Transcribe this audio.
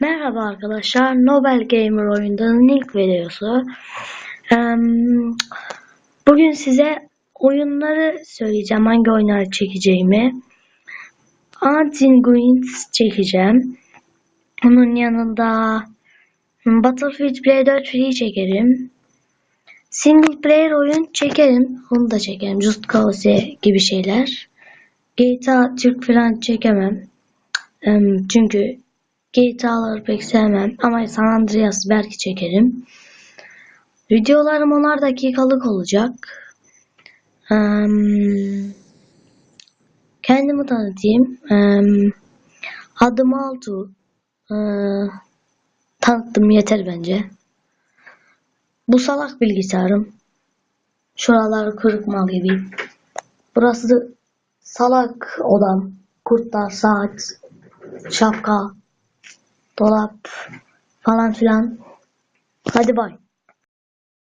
Merhaba arkadaşlar, Nobel Gamer oyundanın ilk videosu. Bugün size oyunları söyleyeceğim, hangi oyunları çekeceğimi. Antinguins çekeceğim. Onun yanında Battlefield Play 4 Free çekerim. Single player oyun çekerim, onu da çekerim. Just Cause gibi şeyler. GTA Türk falan çekemem. Em, Çünkü GTA'ları pek sevmem ama San Andreas belki çekerim. Videolarım 10'ar dakikalık olacak. Kendimi tanıtayım. Em, adım Altu. Ee, tanıttım yeter bence. Bu salak bilgisayarım. Şuraları kırık mal gibi. Burası salak odam. Kurtlar, saat, şapka, dolap falan filan. Hadi bay.